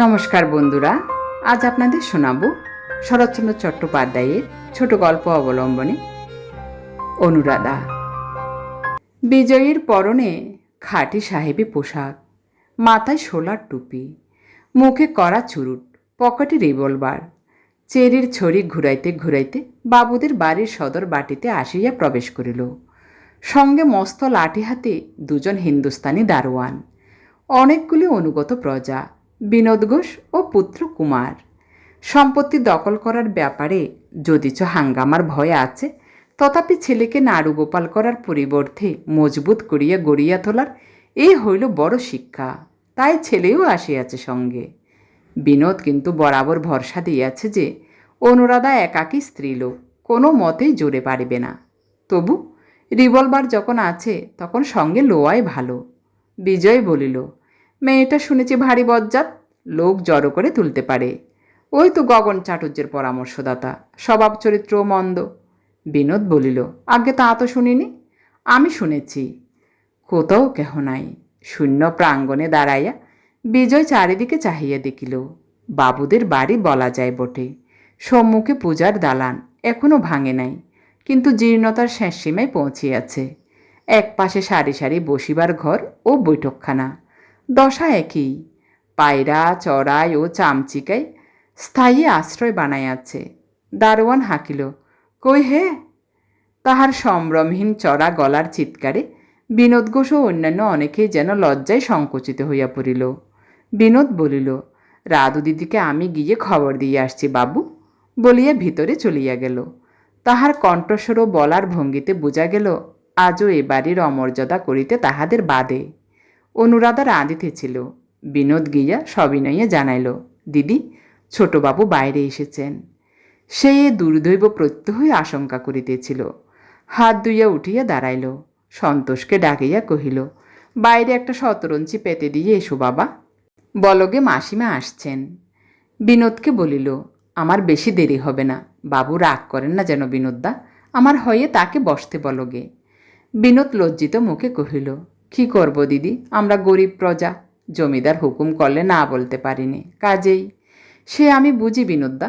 নমস্কার বন্ধুরা, আজ আপনাদের শোনাবো শরৎচন্দ্র চট্টোপাধ্যায়ের ছোট গল্প অবলম্বনে অনুরাধা। বিজয়ীর পরনে খাটি সাহেবী পোশাক, মাথায় শোলার টুপি, মুখে করা চুরুট, পকেটে রিভলভার, চেরির ছড়ি ঘুরাইতে ঘুরাইতে বাবুদের বাড়ির সদর বাটিতে আসিয়া প্রবেশ করিল। সঙ্গে মস্ত লাঠি হাতে দুজন হিন্দুস্তানি দারোয়ান, অনেকগুলি অনুগত প্রজা বিনোদ ঘোষ ও পুত্র কুমার। সম্পত্তি দখল করার ব্যাপারে যদিচ হাঙ্গামার ভয় আছে, তথাপি ছেলেকে নাড়ুগোপাল করার পরিবর্তে মজবুত করিয়া গড়িয়া তোলার এই হইল বড় শিক্ষা। তাই ছেলেও আসিয়াছে সঙ্গে। বিনোদ কিন্তু বরাবর ভরসা দিয়াছে যে, অনুরাধা একাকী স্ত্রীলোক, কোনো মতেই জোরে পারিবে না। তবু, রিভলভার যখন আছে, তখন সঙ্গে লোয়াই ভালো। বিজয় বলিল মেয়েটা শুনেছি ভারী বজ্জাত। লোক জড়ো করে তুলতে পারে। ওই তো গগন চাটুর্যের পরামর্শদাতা। স্বভাব চরিত্র মন্দ। বিনোদ বলিল, আগে তা তো শুনিনি। আমি শুনেছি। কোথাও কেহ নাই। শূন্য প্রাঙ্গণে দাঁড়াইয়া বিজয় চারিদিকে চাহিয়া দেখিল, বাবুদের বাড়ি বলা যায় বটে। সম্মুখে পূজার দালান এখনও ভাঙে নাই, কিন্তু জীর্ণতার শেষ সীমায় পৌঁছিয়াছে। এক পাশে সারি সারি বসিবার ঘর ও বৈঠকখানা। দশা একই। পায়রা, চড়াই ও চামচিকায় স্থায়ী আশ্রয় বানাইয়াছে। দারোয়ান হাঁকিল, কই হে? তাহার সম্ভ্রমহীন চড়া গলার চিৎকারে বিনোদ ঘোষ ও অন্যান্য অনেকেই যেন লজ্জায় সংকুচিত হইয়া পড়িল। বিনোদ বলিল, রাধু দিদিকে আমি গিয়ে খবর দিয়ে আসছি বাবু। বলিয়া ভিতরে চলিয়া গেল। তাহার কণ্ঠস্বর বলার ভঙ্গিতে বোঝা গেল, আজও এ বাড়ির অমর্যাদা করিতে তাহাদের বাদে। অনুরাধা রাঁধিতেছিল বিনোদ গিয়া সবিনয়ে জানাইল, দিদি, ছোটবাবু বাইরে এসেছেন। সে এ দুর্দৈব প্রত্যহই আশঙ্কা করিতেছিল। হাত দুইয়া উঠিয়া দাঁড়াইল। সন্তোষকে ডাকিয়া কহিল, বাইরে একটা শতরঞ্চি পেতে দিয়ে এসো বাবা। বলগে মাসিমা আসছেন। বিনোদকে বলিল, আমার বেশি দেরি হবে না। বাবু রাগ করেন না যেন বিনোদদা। আমার হয়ে তাকে বসতে বলগে বিনোদ লজ্জিত মুখে কহিল কি করব দিদি? আমরা গরিব প্রজা। জমিদার হুকুম করলে না বলতে পারিনি। কাজেই। সে আমি বুঝি বিনোদদা।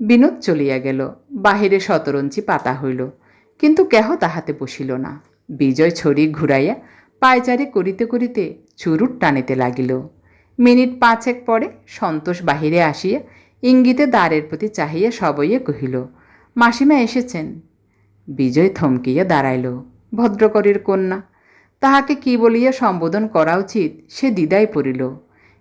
বিনোদ চলিয়া গেল। বাহিরে শতরঞ্চি পাতা হইল। কিন্তু কেহ তাহাতে বসিল না। বিজয় ছড়ি ঘুরাইয়া পায়চারি করিতে করিতে চুরুট টানিতে লাগিল। মিনিট পাঁচেক পরে সন্তোষ বাহিরে আসিয়া ইঙ্গিতে দ্বারের প্রতি চাহিয়া সবইয়ে কহিল, মাসিমা এসেছেন? বিজয় থমকিয়া দাঁড়াইল। ভদ্রকরীর কন্যা তাহাকে কি বলিয়া সম্বোধন করা উচিত, সে দ্বিধায় পড়িল।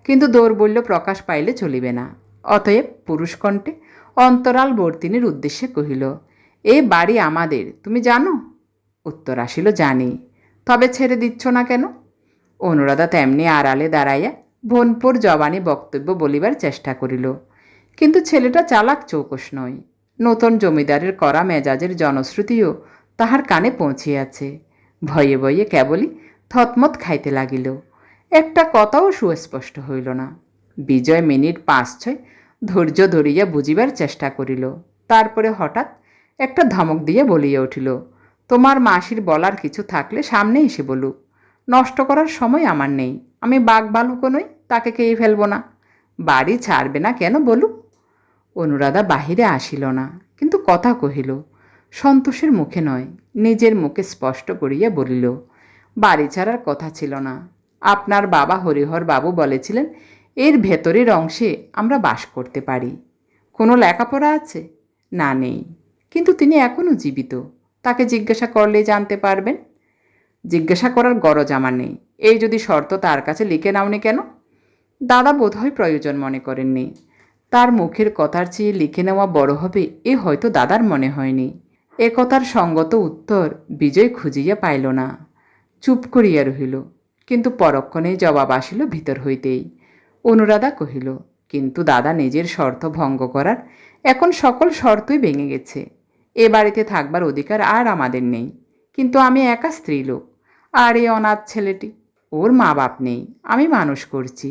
কিন্তু দৌর্বল্য প্রকাশ পাইলে চলিবে না। অতএব পুরুষকণ্ঠে অন্তরাল বর্তিনীর উদ্দেশ্যে কহিল, এ বাড়ি আমাদের, তুমি জানো? উত্তর আসিল, জানি। তবে ছেড়ে দিচ্ছ না কেন? অনুরাধা তেমনি আড়ালে দাঁড়াইয়া ভনপুর জবানি বক্তব্য বলিবার চেষ্টা করিল। কিন্তু ছেলেটা চালাক চৌকস নয়। নতুন জমিদারের করা মেজাজের জনশ্রুতিও তাহার কানে পৌঁছিয়াছে। ভয়ে ভয়ে কেবলই থতমত খাইতে লাগিল। একটা কথাও সুস্পষ্ট হইল না। বিজয় মিনিট পাঁচ ছয় ধৈর্য ধরিয়া বুঝিবার চেষ্টা করিল। তারপরে হঠাৎ একটা ধমক দিয়ে বলিয়া উঠিল, তোমার মাসির বলার কিছু থাকলে সামনে এসে বলুক নষ্ট করার সময় আমার নেই। আমি বাঘ বালুকও নই, তাকে খেয়ে ফেলব না? বাড়ি ছাড়বে না কেন বলুক অনুরাধা বাহিরে আসিল না, কিন্তু কথা কহিল সন্তোষের মুখে নয়, নিজের মুখে স্পষ্ট করিয়া বলিল, বাড়ি ছাড়ার কথা ছিল না। আপনার বাবা হরিহর বাবু বলেছিলেন, এর ভেতরের অংশে আমরা বাস করতে পারি। কোনো লেখাপড়া আছে? না, নেই। কিন্তু তিনি এখনও জীবিত। তাকে জিজ্ঞাসা করলে জানতে পারবেন? জিজ্ঞাসা করার গরজ আমার নেই। এই যদি শর্ত তার কাছে লিখে নাওনি কেন? দাদা বোধহয় প্রয়োজন মনে করেননি। তার মুখের কথার চেয়ে লিখে নেওয়া বড় হবে এ হয়তো দাদার মনে হয়নি। এ কথার সঙ্গত উত্তর বিজয় খুঁজিয়া পাইল না। চুপ করিয়া রহিল, কিন্তু পরক্ষণেই জবাব আসিল ভিতর হইতেই। অনুরাধা কহিল, কিন্তু দাদা নিজের শর্ত ভঙ্গ করার এখন সকল শর্তই ভেঙে গেছে। এ বাড়িতে থাকবার অধিকার আর আমাদের নেই। কিন্তু আমি একা স্ত্রীলোক আর এই অনাথ ছেলেটি, ওর মা বাপ নেই, আমি মানুষ করছি।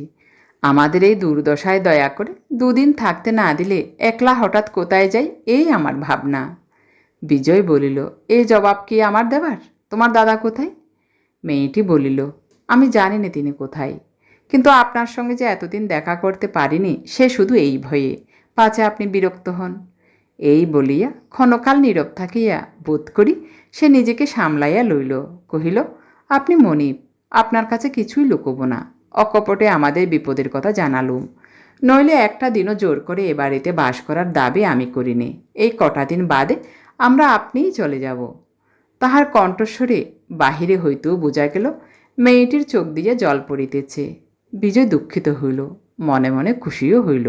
আমাদের এই দুর্দশায় দয়া করে দুদিন থাকতে না দিলে একলা হঠাৎ কোথায় যাই, এই আমার ভাবনা। বিজয় বলিল, এ জবাব কি আমার দেবার? তোমার দাদা কোথায়? মেয়েটি বলিল, আমি জানি না তিনি কোথায়। কিন্তু আপনার সঙ্গে যে এতদিন দেখা করতে পারিনি, সে শুধু এই ভয়ে। পাছে আপনি বিরক্ত হন? এই বলিয়া ক্ষণকাল নীরব থাকিয়া বোধ করি সে নিজেকে সামলাইয়া লইল। কহিল, আপনি মনিব, আপনার কাছে কিছুই লুকোব না। অকপটে আমাদের বিপদের কথা জানালুম। নইলে একটা দিনও জোর করে এ বাড়িতে বাস করার দাবি আমি করিনি। এই কটা দিন বাদে আমরা আপনিই চলে যাব। তাহার কণ্ঠস্বরে বাহিরে হইতেও বোঝা গেল, মেয়েটির চোখ দিয়ে জল পড়িতেছে। বিজয় দুঃখিত হইল, মনে মনে খুশিও হইল।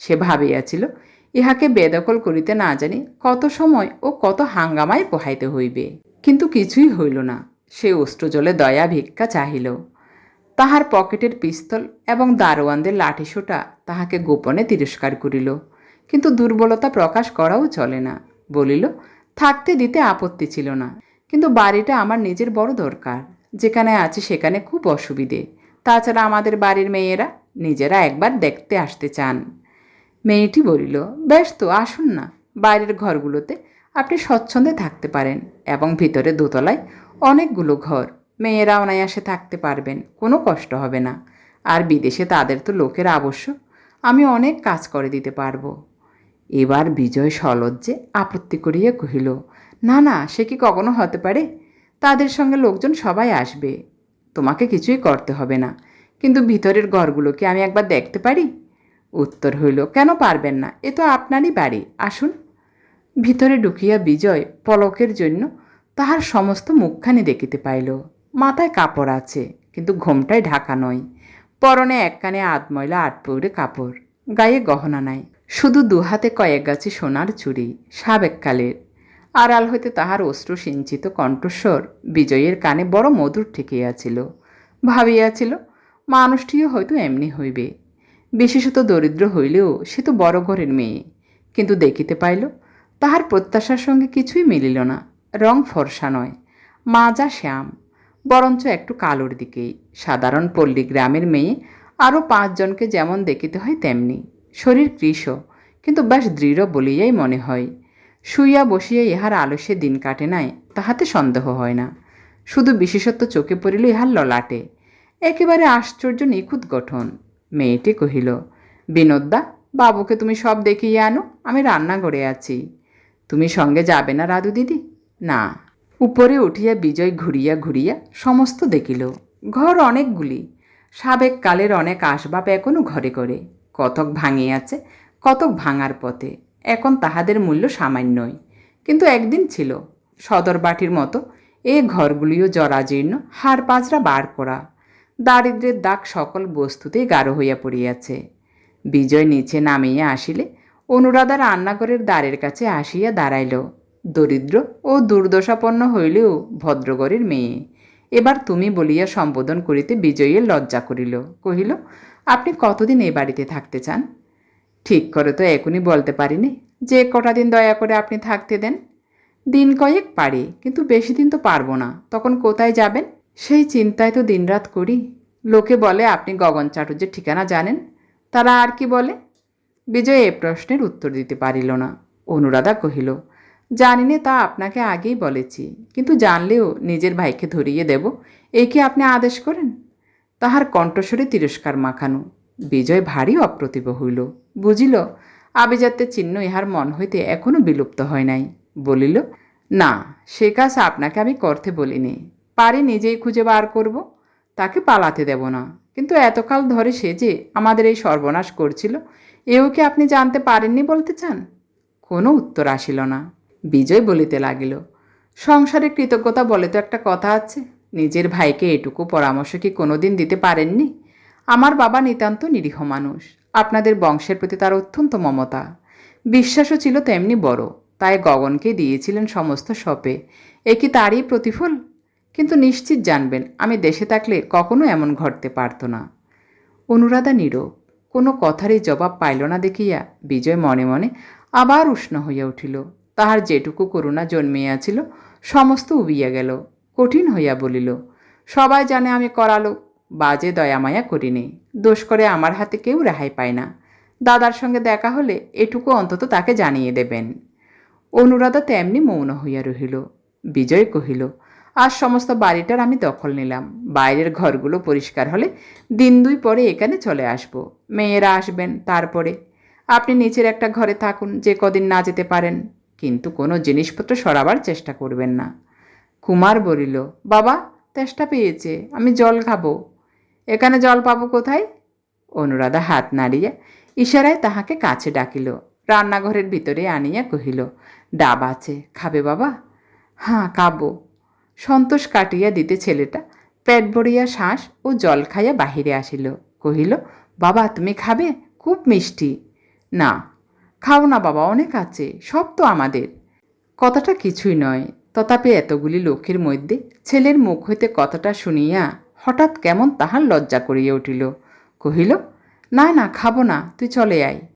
সে ভাবিয়াছিল, ইহাকে বেদখল করিতে না জানি কত সময় ও কত হাঙ্গামায় পোহাইতে হইবে। কিন্তু কিছুই হইল না, সে অস্ত্রজলে দয়া ভিক্ষা চাহিল। তাহার পকেটের পিস্তল এবং দারোয়ানদের লাঠিসোটা তাহাকে গোপনে তিরস্কার করিল, কিন্তু দুর্বলতা প্রকাশ করাও চলে না। বলিল, থাকতে দিতে আপত্তি ছিল না। কিন্তু বাড়িটা আমার নিজের বড় দরকার। যেখানে আছে সেখানে খুব অসুবিধে। তাছাড়া আমাদের বাড়ির মেয়েরা নিজেরা একবার দেখতে আসতে চান। মেয়েটি বলিল, বেশ তো, আসুন না। বাইরের ঘরগুলোতে আপনি স্বচ্ছন্দে থাকতে পারেন এবং ভিতরে দোতলায় অনেকগুলো ঘর। মেয়েরা অনায়াসে থাকতে পারবেন, কোনো কষ্ট হবে না। আর বিদেশে তাদের তো লোকের আবশ্যক আমি অনেক কাজ করে দিতে পারব। এবার বিজয় সলজ্জে আপত্তি করিয়া কহিল, না না, সে কি কখনো হতে পারে? তাদের সঙ্গে লোকজন সবাই আসবে। তোমাকে কিছুই করতে হবে না। কিন্তু ভিতরের ঘরগুলোকে আমি একবার দেখতে পারি? উত্তর হইল, কেন পারবেন না? এ তো আপনারই বাড়ি। আসুন। ভিতরে ঢুকিয়া বিজয় পলকের জন্য তাহার সমস্ত মুখখানি দেখিতে পাইল। মাথায় কাপড় আছে, কিন্তু ঘোমটায় ঢাকা নয়। পরনে এক কানে আধময়লা আট পৌড়ে কাপড়। গায়ে গহনা নাই। শুধু দুহাতে কয়েক গাছি সোনার চুড়ি সাবেককালের আড়াল হইতে তাহার অশ্রু সিঞ্চিত কণ্ঠস্বর বিজয়ের কানে বড় মধুর ঠেকিয়াছিল। ভাবিয়াছিল, মানুষটিও হয়তো এমনি হইবে। বিশেষত দরিদ্র হইলেও সে তো বড় ঘরের মেয়ে। কিন্তু দেখিতে পাইল, তাহার প্রত্যাশার সঙ্গে কিছুই মিলিল না। রং ফর্সা নয়, মাজা শ্যাম। বরঞ্চ একটু কালোর দিকেই। সাধারণ পল্লী গ্রামের মেয়ে আরও পাঁচজনকে যেমন দেখিতে হয় তেমনি। শরীর কৃশ কিন্তু বেশ দৃঢ় বলিয়াই মনে হয়। শুইয়া বসিয়া ইহার আলস্যে দিন কাটে নাই, তাহাতে সন্দেহ হয় না। শুধু বিশেষত্ব চোখে পড়িল ইহার ললাটে। একেবারে আশ্চর্য নিখুঁত গঠন। মেয়েটি কহিল, বিনোদদা, বাবুকে তুমি সব দেখিয়ে আনো, আমি রান্নাঘরে আছি। তুমি সঙ্গে যাবে না রাধু দিদি? না। উপরে উঠিয়া বিজয় ঘুরিয়া ঘুরিয়া সমস্ত দেখিল। ঘর অনেকগুলি। সাবেক কালের অনেক আসবাব এখনও ঘরে ঘরে কতক ভাঙিয়াছে, কতক ভাঙার পথে। এখন তাহাদের মূল্য সামান্যই কিন্তু একদিন ছিল, সদর বাটির মতো, এ ঘরগুলিও জরাজীর্ণ, হাড় পাঁচরা বার করা। দারিদ্রের দাগ সকল বস্তুতেই গাঢ় হইয়া পড়িয়াছে। বিজয় নিচে নামিয়া আসিলে, অনুরাধা রান্নাঘরের দ্বারের কাছে আসিয়া দাঁড়াইল। দরিদ্র ও দুর্দশাপন্ন হইলেও ভদ্রগরের মেয়ে। এবার তুমি বলিয়া সম্বোধন করিতে বিজয়ের লজ্জা করিল। কহিল আপনি কতদিন এই বাড়িতে থাকতে চান? ঠিক করে তো এখনই বলতে পারিনি। যে কটা দিন দয়া করে আপনি থাকতে দেন। দিন কয়েক পারি, কিন্তু বেশি দিন তো পারব না। তখন কোথায় যাবেন? সেই চিন্তায় তো দিনরাত করি। লোকে বলে, আপনি গগন চাটুর্যের ঠিকানা জানেন? তারা আর কি বলে? বিজয় এ প্রশ্নের উত্তর দিতে পারিল না। অনুরাধা কহিল জানি তা আপনাকে আগেই বলেছি। কিন্তু জানলেও নিজের ভাইকে ধরিয়ে দেব। এই কি আপনি আদেশ করেন? তাহার কণ্ঠস্বরে তিরস্কার মাখানো। বিজয় ভারী অপ্রতিভ হইল। বুঝিল, আভিজাত্যের চিহ্ন ইহার মন হইতে এখনও বিলুপ্ত হয় নাই। বলিল, না, সে কাজ আপনাকে আমি করতে বলিনি। পারি নিজেই খুঁজে বার করব, তাকে পালাতে দেব না। কিন্তু এতকাল ধরে সে যে আমাদের এই সর্বনাশ করছিল, এও কি আপনি জানতে পারেননি বলতে চান? কোনো উত্তর আসিল না। বিজয় বলিতে লাগিল, সংসারে কৃতজ্ঞতা বলে তো একটা কথা আছে। নিজের ভাইকে এটুকু পরামর্শ কি কোনোদিন দিতে পারেননি? আমার বাবা নিতান্ত নিরীহ মানুষ। আপনাদের বংশের প্রতি তার অত্যন্ত মমতা। বিশ্বাসও ছিল তেমনি বড়। তাই গগনকে দিয়েছিলেন সমস্ত সপে এ কি তারই প্রতিফল? কিন্তু নিশ্চিত জানবেন, আমি দেশে থাকলে কখনো এমন ঘটতে পারত না। অনুরাধা নীরব। কোনো কথারই জবাব পাইল না দেখিয়া বিজয় মনে মনে আবার উষ্ণ হইয়া উঠিল। তাহার যেটুকু করুণা জন্মিয়াছিল, সমস্ত উবিয়া গেল। কঠিন হইয়া বলিল, সবাই জানে আমি করালো বাজে দয়ামায়া করিনি দোষ করে আমার হাতে কেউ রেহাই পায় না। দাদার সঙ্গে দেখা হলে এটুকু অন্তত তাকে জানিয়ে দেবেন। অনুরাধা তেমনি মৌন হইয়া রহিল। বিজয় কহিল আজ সমস্ত বাড়িটার আমি দখল নিলাম। বাইরের ঘরগুলো পরিষ্কার হলে দিন দুই পরে এখানে চলে আসব। মেয়েরা আসবেন তারপরে। আপনি নিচের একটা ঘরে থাকুন, যে কদিন না যেতে পারেন। কিন্তু কোনো জিনিসপত্র সরাবার চেষ্টা করবেন না। কুমার বলিল, বাবা, তেষ্টা পেয়েছে, আমি জল খাব। এখানে জল পাবো কোথায়? অনুরাধা হাত নাড়িয়া ইশারায় তাহাকে কাছে ডাকিল। রান্নাঘরের ভিতরে আনিয়া কহিল, ডাব আছে, খাবে বাবা? হাঁ, খাব। সন্তোষ কাটিয়া দিতে ছেলেটা পেট ভরিয়া শ্বাস ও জল খাইয়া বাহিরে আসিল। কহিল, বাবা, তুমি খাবে? খুব মিষ্টি। না, খাও না বাবা, অনেক আছে, সব তো আমাদের। কথাটা কিছুই নয়। তথাপি এতগুলি লোকের মধ্যে ছেলের মুখ হইতে কথাটা শুনিয়া হঠাৎ কেমন তাহার লজ্জা করিয়া উঠিল। কহিল, না না, খাব না, তুই চলে আয়।